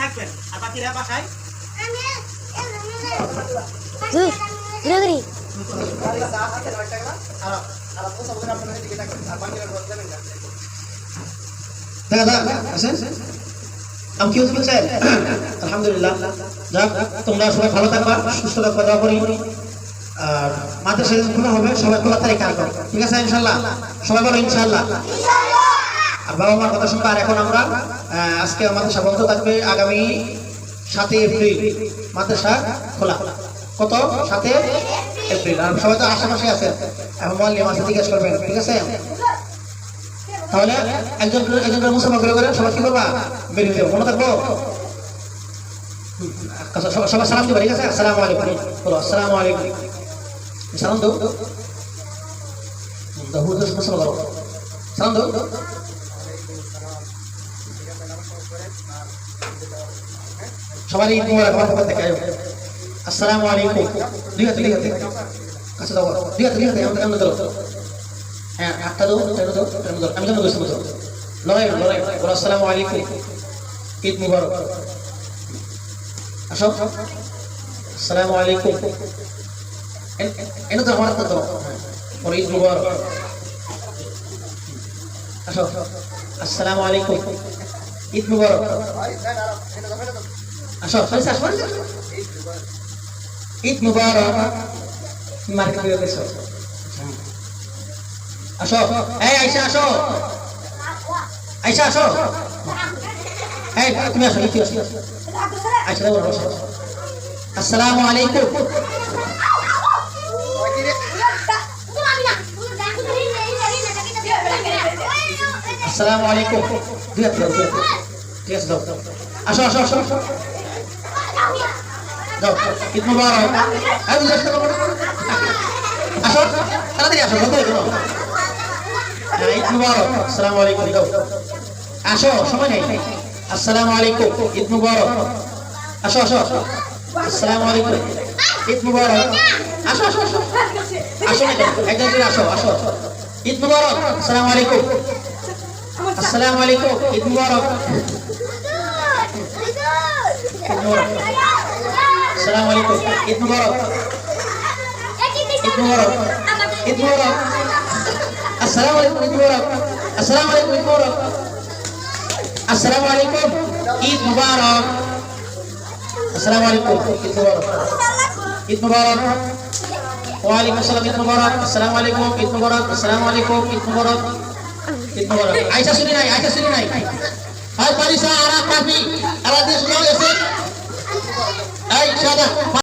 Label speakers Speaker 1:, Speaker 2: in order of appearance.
Speaker 1: থাকবেন। আর বাকিরা বাসায়?
Speaker 2: আমি কি আলহামদুলিল্লাহ। যাক তোমরা সবাই ভালো থাকবা সুস্থ থাকবা দোয়া করি। আর মাদ্রাসা যেদিন খোলা হবে সবাই খোলা তারিখ। ঠিক আছে ইনশাল্লাহ। সবাই বলো ইনশাল্লাহ। আর বাবা মার কথা শুনবা। আর এখন আমরা আজকে মাদ্রাসা বন্ধ থাকবে আগামী সাতই এপ্রিল। মাদ্রাসা খোলা। কত? সাথে এপ্রিল। আর সবাই তো আশেপাশে আছে। এখন আছে জিজ্ঞেস করবেন ঠিক আছে? তাহলে একজন একজন করে মুসাফা করে করে সবাই কি করবা? বেরিয়ে দেবো মনে থাকব? আচ্ছা, সবাই সালাম দিবা ঠিক আছে? আসসালামু আলাইকুম। বলো আসসালামু আলাইকুম। সালাম দাও। দাও। মুসাফা করো সালাম দাও। সবাই ঈদ মুবারক আমার পক্ষ থেকে। আসসালামু আলাইকুম। দুই হাতে, দুই আচ্ছা দাও দুই হাতে দুই হাতে। এমন ধরো? হ্যাঁ একটা দাও তেরো দাও তেরো দাও আমি যেন বসে বসে লড়াই লড়াই। বলো, আসসালামু আলাইকুম। ঈদ মুবারক। আসো। আসসালামু আলাইকুম। এনে তো আমার দাও বলো, ঈদ মুবারক। আসো। আসসালামু আলাইকুম ঈদ মুবারক আসো সরি আসো ঈদ মুবারক মার্কেট দিয়ে গেছো আসো এই আইসা আসো আইসা আসো এই তুমি আসো তুমি আসো আইসা দাও বসো আসসালামু আলাইকুম আসসালামু আলাইকুম দুই হাত দাও। ঠিক আছে দাও আসো আসো আসো আসো দাও ঈদ মুবারক এই বুঝে আসো আসো তাড়াতাড়ি আসো হয়ে গেল হ্যাঁ, ঈদ মুবারক আসসালামু আলাইকুম দাও আসো সময় নেই আসসালামু আলাইকুম ঈদ মুবারক আসো আসো আসসালামু আলাইকুম ঈদ মুবারক আসো আসো আসো আসো একজন আসো আসো ঈদ মুবারক আসসালামু আলাইকুম আসসালামু আলাইকুম ঈদ মুবারক আসসালামু আলাইকুম ঈদ মুবারক ঈদ মুবারক ঈদ মুবারক আসসালামু আলাইকুম ঈদ মুবারক আসসালামু আলাইকুম ঈদ মুবারক আসসালামু আলাইকুম ঈদ মুবারক আসসালামু আলাইকুম ঈদ মুবারক ঈদ মুবারক ওয়ালাইকুম আসসালাম ঈদ মুবারক আসসালামু আলাইকুম ঈদ মুবারক আসসালামু আলাইকুম ঈদ মুবারক ঈদ মুবারক নাই আয়শা শুনি নাই। হাই পারিসা আর কাফি আরা, দেশ এসে। এই, সাদা